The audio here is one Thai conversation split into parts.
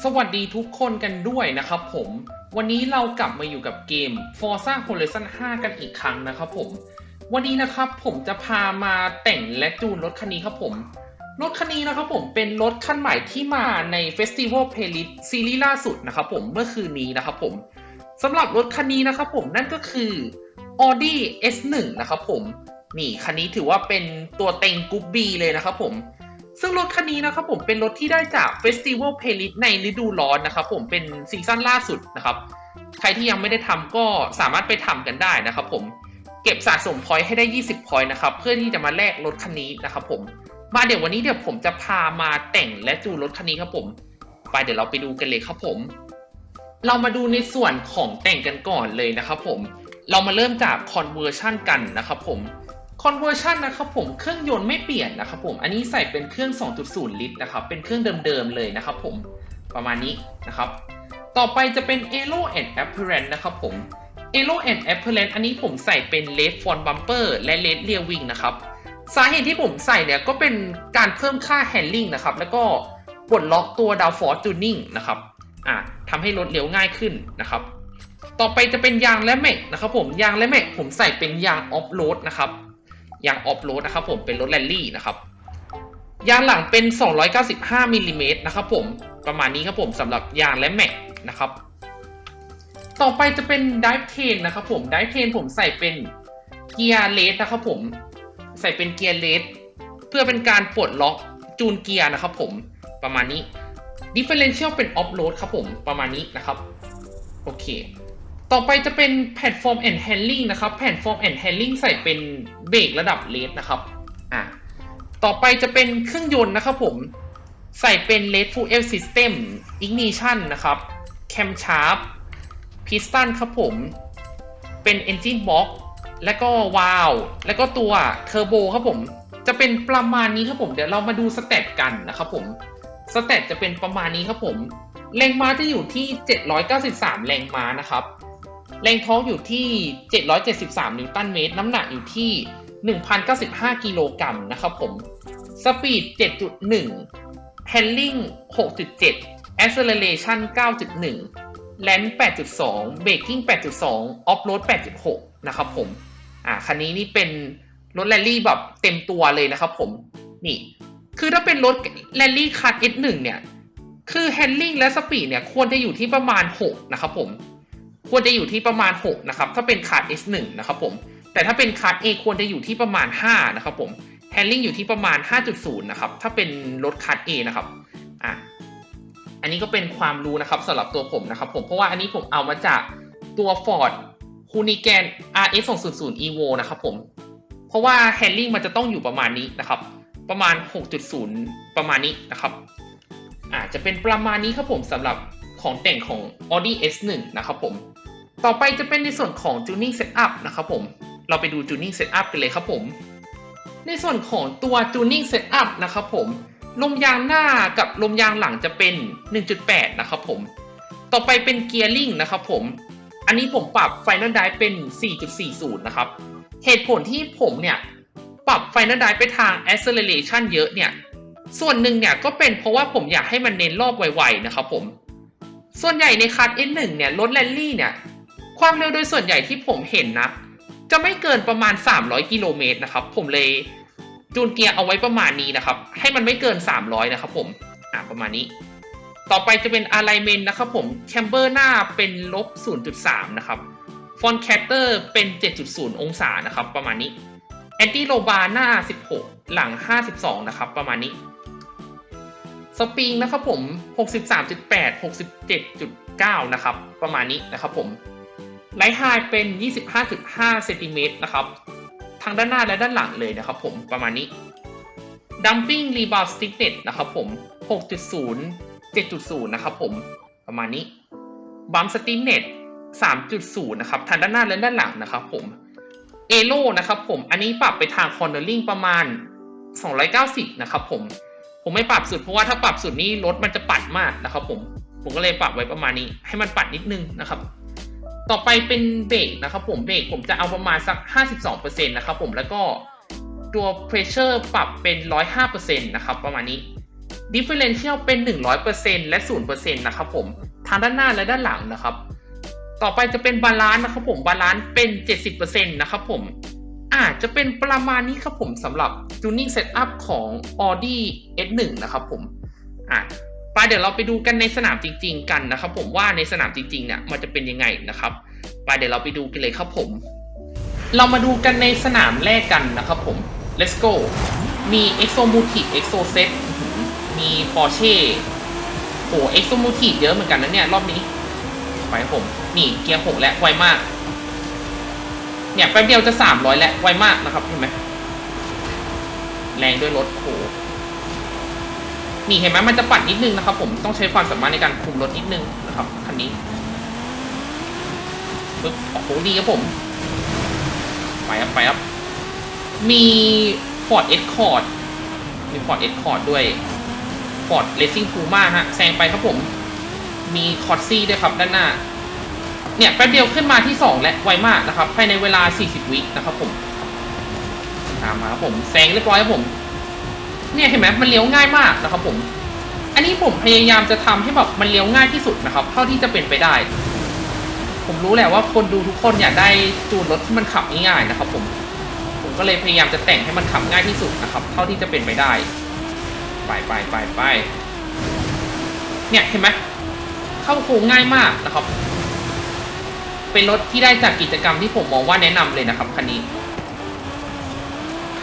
สวัสดีทุกคนกันด้วยนะครับผม วันนี้เรากลับมาอยู่กับเกม Forza Horizon 5 กันอีกครั้งนะครับผม วันนี้นะครับผมจะพามาแต่งและจูนรถคันนี้ครับผม รถคันนี้นะครับผมเป็นรถคันใหม่ที่มาใน Festival Playlist ซีรีส์ล่าสุดนะครับผมเมื่อคืนนี้นะครับผมสำหรับรถคันนี้นะครับผมนั่นก็คือ Audi S1 นะครับผม นี่คันนี้ถือว่าเป็นตัวเต็งกรุ๊ป B เลยนะครับผม ซึ่งรถคันนี้นะครับผมเป็นรถที่ได้จาก Festival Playlist ในฤดูร้อนนะครับผมเป็นซีซั่นล่าสุดนะครับ ใครที่ยังไม่ได้ทำก็สามารถไปทำกันได้นะครับผมเก็บสะสมพอยต์ให้ได้ 20พอยต์นะครับเพื่อที่จะมาแลกรถคันนี้นะครับผมมาเดี๋ยววันนี้เดี๋ยวผมจะพามาแต่งและจูรถคันนี้ครับผมไปเดี๋ยวเราไปดูกันเลยครับผม เรามาดูในส่วนของแต่งกันก่อนเลยนะครับผมเรามาเริ่มจาก conversion กันนะครับผม conversion นะครับผมเครื่องยนต์ไม่เปลี่ยนนะครับผมอันนี้ใส่เป็นเครื่อง 2.0 ลิตรนะครับเป็นเครื่องเดิมๆเลยนะครับผมประมาณนี้นะครับ ต่อไปจะเป็น Aero and Apparent นะครับผม Aero and Apparent อันนี้ผมใส่เป็น Red Front Bumper และ Red Rear Wing นะครับสาเหตุที่ผมใส่เนี่ยก็เป็นการเพิ่มค่า handling นะครับแล้วก็ปลดล็อกตัว downforce tuning นะครับอ่าทำให้รถเร็วง่ายขึ้นนะครับ ต่อไปจะเป็นยางและแม็กนะครับผมยางและแม็กผมใส่เป็นยางออฟโรดนะครับ ยางออฟโรดนะครับผมเป็นรถแรลลี่นะครับยางหลังเป็น 295มิลลิเมตรนะครับผมประมาณนี้ครับผมสำหรับยางและแม็กนะครับ ต่อไปจะเป็นไดฟ์เทนนะครับผมไดฟ์เทนผมใส่เป็นเกียร์เลสนะครับผมใส่เป็นเกียร์เลสเพื่อเป็นการปลดล็อกจูนเกียร์นะครับผมประมาณนี้ differential เป็น off road ครับผมประมาณนี้นะครับ โอเค ต่อไปจะเป็นแพลตฟอร์ม and handling นะครับแพลตฟอร์ม and handling ใส่เป็นเบรกระดับเลสนะครับอ่าต่อไปจะเป็นเครื่องยนต์นะครับผมใส่เป็น Red Fuel System Ignition นะครับ Cam Sharp Piston ครับผม เป็น Engine Box และก็วาล์วและก็ตัวเทอร์โบครับผม จะเป็นประมาณนี้ครับผม เดี๋ยวเรามาดูสเตตกันนะครับผม สเตตจะเป็นประมาณนี้ครับผม แรงม้าจะอยู่ที่ 793 แรงม้านะครับ แรงท้องอยู่ที่ 773 นิวตันเมตร น้ำหนักอยู่ที่ 1,095 กิโลกรัมนะครับผม สปีด 7.1 handling 6.7 acceleration 9.1 land 8.2 braking 8.2 off road 8.6 นะครับผม อ่า คันนี้นี่เป็นรถแรลลี่แบบเต็มตัวเลยนะครับผม นี่ คือถ้าเป็นรถแรลลี่คัน S1 เนี่ย คือ handling และ speed เนี่ยควรจะอยู่ที่ประมาณ 6 นะครับผม ควรจะอยู่ที่ประมาณ 6 นะครับ ถ้าเป็นคาด S1 นะครับผม แต่ถ้าเป็นคาด A ควรจะอยู่ที่ประมาณ 5 นะครับผม handling อยู่ที่ประมาณ 5.0 นะครับ ถ้าเป็นรถคาด A นะครับ อะ อันนี้ก็เป็นความรู้นะครับสำหรับตัวผมนะครับผม เพราะว่าอันนี้ผมเอามาจากตัว Ford h u n i g a n RS 200 Evo นะครับผม เพราะว่า handling มันจะต้องอยู่ประมาณนี้นะครับ ประมาณ 6.0 ประมาณนี้นะครับอ่าจะเป็นประมาณนี้ครับผมสำหรับของแต่งของ Audi S1 นะครับผม ต่อไปจะเป็นในส่วนของ tuning setup นะครับผม เราไปดู tuning setup กันเลยครับผม ในส่วนของตัว tuning setup นะครับผม ลมยางหน้ากับลมยางหลังจะเป็น 1.8 นะครับผม ต่อไปเป็น gearing นะครับผม อันนี้ผมปรับ final drive เป็น 4.40 นะครับ เหตุผลที่ผมเนี่ย ปรับ final drive ไปทาง acceleration เยอะเนี่ย ส่วนหนึ่งเนี่ยก็เป็นเพราะว่าผมอยากให้มันเน้นรอบไวๆนะครับผม ส่วนใหญ่ในคัส S1 เนี่ยรถแรลลี่เนี่ย ความเร็วโดยส่วนใหญ่ที่ผมเห็นนะ จะไม่เกินประมาณ 300 กิโลเมตรนะครับ ผมเลยจูนเกียร์เอาไว้ประมาณนี้นะครับ ให้มันไม่เกิน 300 นะครับผมอ่าประมาณนี้ ต่อไปจะเป็น alignment นะครับผมแคมเบอร์หน้าเป็นลบ 0.3 นะครับฟอนแคตเตอร์เป็น 7.0 องศานะครับ ประมาณนี้แอนตี้โลบาร์หน้า 16 หลัง 52 นะครับ ประมาณนี้สปริงนะครับผม 63.8 67.9 นะครับ ประมาณนี้นะครับผม ไลท์ไฮเป็น 25.5เซนติเมตรนะครับ ทางด้านหน้าและด้านหลังเลยนะครับผมประมาณนี้ Dumping Rebound Stiffness นะครับผม 6.0 7.0 นะครับผม ประมาณนี้ Bump Stiffness 3.0 นะครับทางด้านหน้าและด้านหลังนะครับผมเอโลนะครับผม อันนี้ปรับไปทาง cornering ประมาณ 290 นะครับผม ผมไม่ปรับสุดเพราะว่าถ้าปรับสุดนี่รถมันจะปัดมากนะครับผม ผมก็เลยปรับไว้ประมาณนี้ ให้มันปัดนิดนึงนะครับ ต่อไปเป็นเบรกนะครับผมเบรกผมจะเอาประมาณสัก 52%นะครับผมแล้วก็ตัว pressure ปรับเป็น 105%นะครับประมาณนี้ differential เป็น 100%และ 0%นะครับผมทางด้านหน้าและด้านหลังนะครับ ต่อไปจะเป็นบาลานซ์นะครับผมบาลานซ์เป็น 70%นะครับผมอาจจะเป็นประมาณนี้ครับผมสำหรับ tuning setup ของ Audi S1 นะครับผมอะ ปเดี๋ยวเราไปดูกันในสนามจริง ๆ กันนะครับ ผมว่าในสนามจริงๆเนี่ยมันจะเป็นยังไงนะครับไปเดี๋ยวเราไปดูกันเลยครับผม เรามาดูกันในสนามแรกกันนะครับผม let's go มี exomotive exoset มี Porsche โห exomotive เยอะเหมือนกันนะเนี่ยรอบนี้ไปครับผม นี่เกียร์หกแล้วไวมาก เนี่ยแป๊บเดียวจะสามร้อยแล้วไวมากนะครับเห็นไหมแรงด้วยรถโห นี่เห็นไหมมันจะปัดนิดนึงนะครับ ผมต้องใช้ความสามารถในการคุมรถนิดนึงนะครับคันนี้ปึ๊บโอ้โหดีครับผมไปครับไปครับมี Ford Escort มี Ford Escort ด้วย Ford Racing Puma ฮะแซงไปครับผม มีคอร์ซี่ด้วยครับด้านหน้า เนี่ยแป๊บเดียวขึ้นมาที่ 2 และไวมากนะครับภายในเวลา 40 วินะครับผมตามมาครับผมแซงเรียบร้อยครับผม เนี่ยเห็นไหมมันเลี้ยวง่ายมากนะครับผม อันนี้ผมพยายามจะทำให้แบบมันเลี้ยวง่ายที่สุดนะครับ เท่าที่จะเป็นไปได้ ผมรู้แหละว่าคนดูทุกคนอยากได้จูนรถที่มันขับง่ายๆนะครับ ผม ผมก็เลยพยายามจะแต่งให้มันขับง่ายที่สุดนะครับ เท่าที่จะเป็นไปได้ ไปไปไปไปเนี่ยเห็นไหมเข้าโค้งง่ายมากนะครับ เป็นรถที่ได้จากกิจกรรมที่ผมมองว่าแนะนำเลยนะครับคันนี้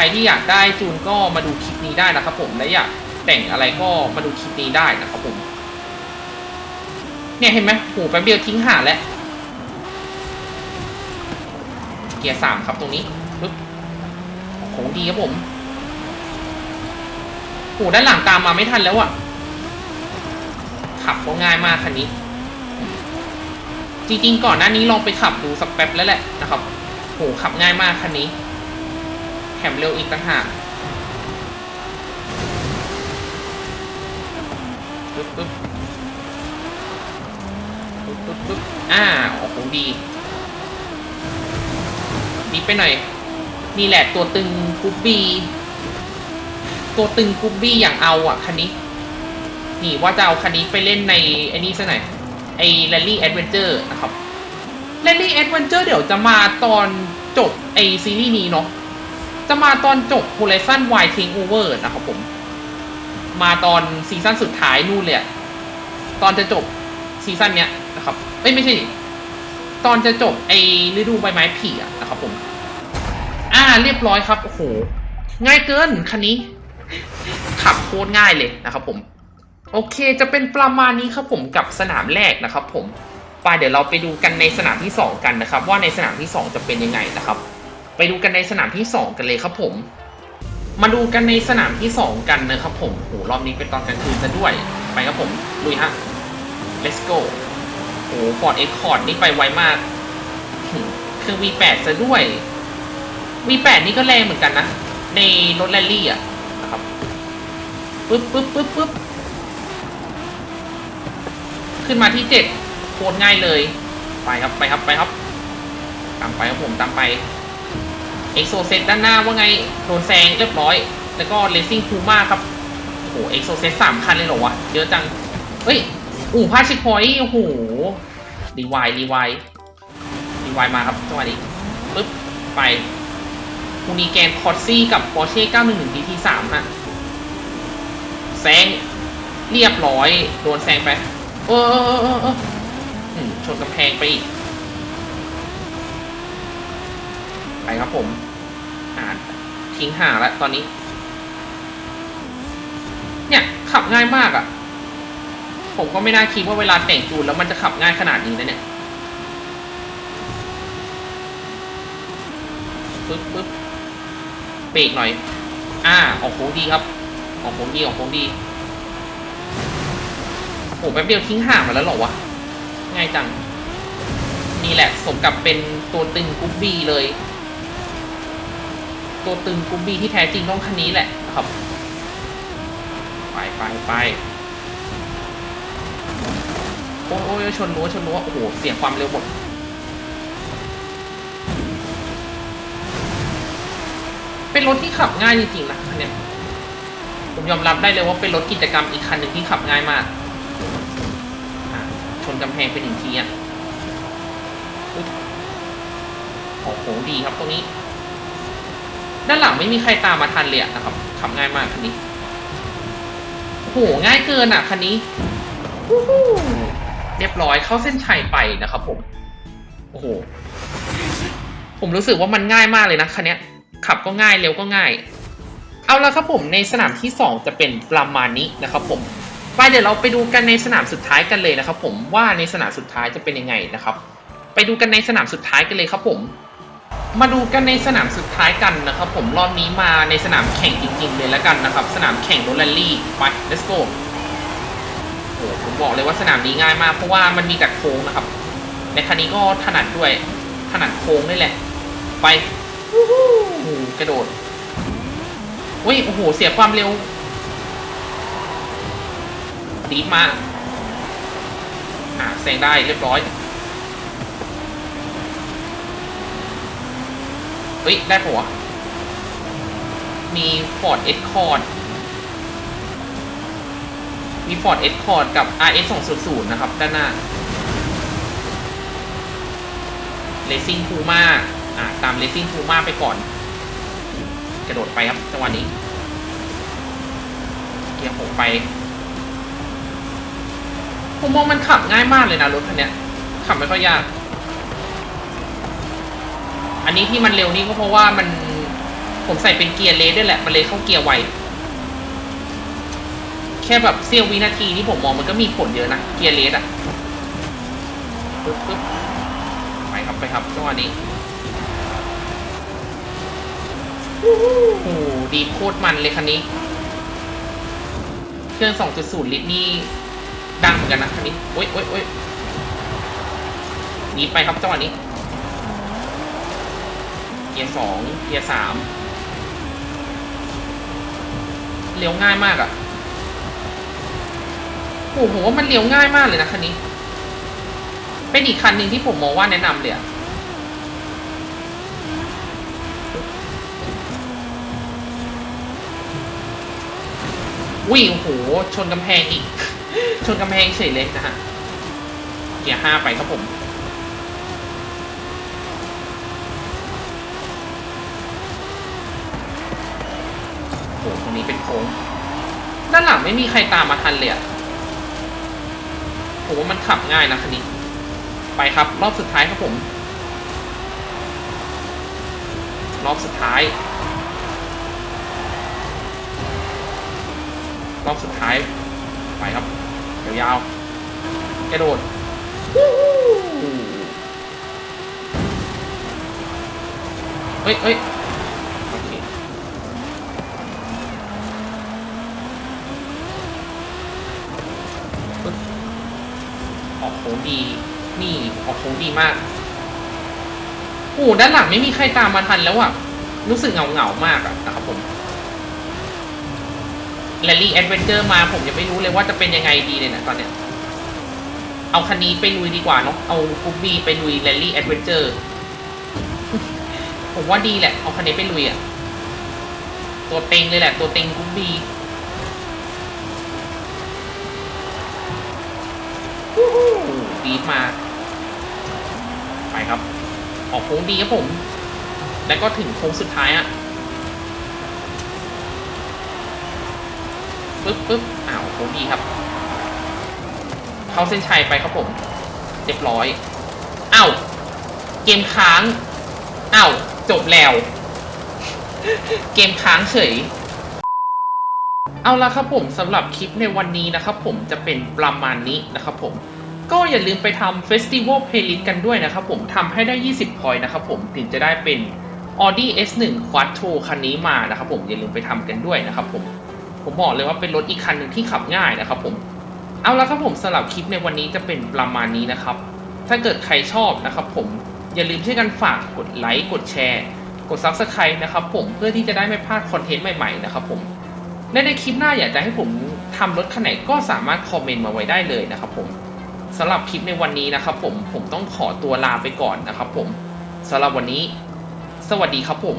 รที่อยากได้จูนก็มาดูคลิปนี้ได้นะครับผมและอยากแต่งอะไรก็มาดูคลิปนี้ได้นะครับผม เนี่ยเห็นไหมโหแป๊บเดียวทิ้งหาแล้วเกียร์สามครับตรงนี้ปึ๊บโค้งดีครับผมโหด้านหลังตามมาไม่ทันแล้วอะขับก็ง่ายมากคันนี้ จริงๆก่อนหน้านี้ลองไปขับดูสักแป๊บแล้วแหละนะครับโหขับง่ายมากคันนี้ แถมเร็วอีกต่างหากปึ๊บปึ๊บปึ๊บปึ๊บปึ๊บอ่าโอ้โหดี ดีไปหน่อย นี่แหละตัวตึงกุบบี้ ตัวตึงกุบบี้อย่างเอาอะคันนี้ นี่ว่าจะเอาคันนี้ไปเล่นในไอ้นี่ซะหน่อย ไอ้ Rally Adventure นะครับ Rally Adventure เดี๋ยวจะมาตอนจบไอซีรีส์นี้เนาะ จะมาตอนจบ Horizon Wild Takeover นะครับผม มาตอนซีซั่นสุดท้ายนู่นเลยตอนจะจบซีซั่นเนี้ยนะครับเอ้ยไม่ใช่ ตอนจะจบไอ้ฤดูใบไม้ผลิอะนะครับผม อ่าเรียบร้อยครับ โอ้โห ง่ายเกินคันนี้ ขับโคตรง่ายเลยนะครับผม โอเคจะเป็นประมาณนี้ครับผมกับสนามแรกนะครับผมไปเดี๋ยวเราไปดูกันในสนามที่ 2 กันนะครับ ว่าในสนามที่ 2 จะเป็นยังไงนะครับ ไปดูกันในสนามที่ 2 กันเลยครับผม มาดูกันในสนามที่ 2 กันนะครับผมโหรอบนี้เป็นตอนกลางคืนซะด้วย ไปครับผมลุยฮะ let's go โอ้ฟอร์ดเอ็กคอร์ดนี่ไปไวมากเครื่อง V8 ซะด้วย V8 นี่ก็แรงเหมือนกันนะ ในรถแรลลี่อะนะครับปึ๊บปึ๊บปึ๊บปึ๊บขึ้นมาที่เจ็ดโคตรง่ายเลย ไปครับไปครับไปครับ ตามไปครับผมตามไป เอ็กโซเซตด้านหน้าว่าไงโดนแซงเรียบร้อย แล้วก็เลซิ่งพูมาครับ โอ้โหเอ็กโซเซตสามคันเลยเหรอวะ เยอะจัง เฮ้ยอู่พาชิคพอยต์โอ้โหรีไวรีไวรีไวมาครับจังหวะนี้ปึ๊บไปคูนีแกนคอร์ซี่กับ Porsche 911 GT3 ฮะแซงเรียบร้อย โดนแซงไป เออเออเออเออชนกำแพงไปอีก ไปครับผม อ่าทิ้งห่างแล้วตอนนี้ เนี่ย ขับง่ายมากอะ่ะ ผมก็ไม่น่าคิดว่าเวลาแต่งจูนแล้วมันจะขับง่ายขนาดนี้นะเนี่ยปึ๊บปึ๊บเบรกหน่อย อ่า ออกโค้งดีครับ ออกโค้งดี ออกโค้งดี โอ้แป๊บเดียวทิ้งห่างมาแล้วเหรอวะ ง่ายจัง นี่แหละ สมกับเป็นตัวตึงกรุ๊ปบีเลย ตัวตึงกรุ๊ปบีที่แท้จริงต้องคันนี้แหละนะครับ ไปไปไปโอ้ยโอ้ยชนรั้วชนรั้วโอ้โห เสียงความเร็วหมดเป็นรถที่ขับง่ายจริงๆนะคันเนี้ยผมยอมรับได้เลยว่าเป็นรถกิจกรรมอีกคันหนึ่งที่ขับง่ายมาก ชนกำแพงไปหนึ่งทีอะโอ้โหดีครับตรงนี้ ด้านหลังไม่มีใครตามมาทันเลยนะครับขับง่ายมากคันนี้โหง่ายเกินอะคันนี้เรียบร้อยเข้าเส้นชัยไปนะครับผมโอ้โหผมรู้สึกว่ามันง่ายมากเลยนะคันนี้ขับก็ง่ายเร็วก็ง่าย เอาละครับผมในสนามที่ 2 จะเป็นประมาณนี้นะครับผมไปเดี๋ยวเราไปดูกันในสนามสุดท้ายกันเลยนะครับผมว่าในสนามสุดท้ายจะเป็นยังไงนะครับ ไปดูกันในสนามสุดท้ายกันเลยครับผม มาดูกันในสนามสุดท้ายกันนะครับผมรอบนี้มาในสนามแข่งจริง ๆ เลยแล้วกันนะครับ สนามแข่งรถแรลลี่ไป let's go โอ้โหผมบอกเลยว่าสนามนี้ง่ายมาก เพราะว่ามันมีแต่โค้งนะครับ ในคันนี้ก็ถนัดด้วยถนัดโค้งนี่แหละ ไปโอ้โหกระโดดอุ้ยโอ้โห เสียความเร็ว ดีมาอ่าแซงได้เรียบร้อย เฮ้ย ได้ปะวะ มี Ford Escort มี Ford Escort กับ RS 200นะครับ ด้านหน้า Racing Puma อ่าตาม Racing Puma ไปก่อน กระโดดไปครับจังหวะนี้เกียร์หกไป ผมมองมันขับง่ายมากเลยนะรถคันเนี้ยขับไม่ค่อยยาก อันนี้ที่มันเร็วนี่ก็เพราะว่ามันผมใส่เป็นเกียร์เลสด้วยแหละ มันเลยเข้าเกียร์ไว แค่แบบเสี้ยววินาทีที่ผมมองมันก็มีผลเยอะนะ เกียร์เลสอะปึ๊บปึ๊บไปครับไปครับจังหวะนี้โอ้โหดีโคตรมันเลยคันนี้ เครื่อง 2.0 ลิตรนี่ดังเหมือนกันนะคันนี้โอ๊ยโอ๊ยโอ๊ยหนีไปครับจังหวะนี้ กียร์สองเกียร์สามเลี้ยวง่ายมากอะ่ะโอ้โหผมว่ามันเลี้ยวง่ายมากเลยนะคันนี้ เป็นอีกคันหนึ่งที่ผมมองว่าแนะนำเลยอะวิ่งโอ้โห ชนกำแพงอีก ชนกำแพงเฉยเลยนะฮะเกียร์ห้าไปครับผม นี้เป็นโค้ง ด้านหลังไม่มีใครตามมาทันเลยอะผมว่ามันขับง่ายนะคันนี้ ไปครับ รอบสุดท้ายครับผม รอบสุดท้าย รอบสุดท้าย ไปครับยาวๆกระโดดเฮ้ยเฮ้ยโอเค ปึ๊บออกโค้งดี นี่ออกโค้ง ดีมากโอ้โหด้านหลังไม่มีใครตามมาทันแล้วอะ รู้สึกเหงาเหงาๆมากอะนะครับผมแรลลี่แอดเวนเจอร์มาผมยังไม่รู้เลยว่าจะเป็นยังไงดีเลยนะตอนเนี้ย เอาคันนี้ไปลุยดีกว่าเนาะ เอากุ๊บบี้ไปลุยแรลลี่แอดเวนเจอร์ ผมว่าดีแหละ เอาคันนี้ไปลุยอะตัวเต็งเลยแหละ ตัวเต็งกุ๊บบี้ดีมาไป ครับ ออกโค้งดีครับผม แล้วก็ถึงโค้งสุดท้ายอะปึ๊บปึ๊บอ้าวโค้งดีครับ เข้าเส้นชัยไปครับผมเรียบร้อยอ้าวเกมค้างอ้าวจบแล้ว เกมค้างเฉยเอาละครับผมสำหรับคลิปในวันนี้นะครับผมจะเป็นประมาณนี้นะครับผม ก็อย่าลืมไปทำ Festival Playlist กันด้วยนะครับผมทำให้ได้ 20พอยต์นะครับผมถึงจะได้เป็น Audi S1 Quattro คันนี้มานะครับผมอย่าลืมไปทำกันด้วยนะครับผมผมบอกเลยว่าเป็นรถอีกคันหนึ่งที่ขับง่ายนะครับผมเอาละครับผมสำหรับคลิปในวันนี้จะเป็นประมาณนี้นะครับ ถ้าเกิดใครชอบนะครับผมอย่าลืมช่วยกันฝากกดไลค์กดแชร์กด Subscribe นะครับผมเพื่อที่จะได้ไม่พลาดคอนเทนต์ใหม่ๆนะครับผมและในคลิปหน้าอยากจะให้ผมทำรถคันไหนก็สามารถคอมเมนต์มาไว้ได้เลยนะครับผม สำหรับคลิปในวันนี้นะครับผมผมต้องขอตัวลาไปก่อนนะครับผมสำหรับวันนี้ สวัสดีครับผม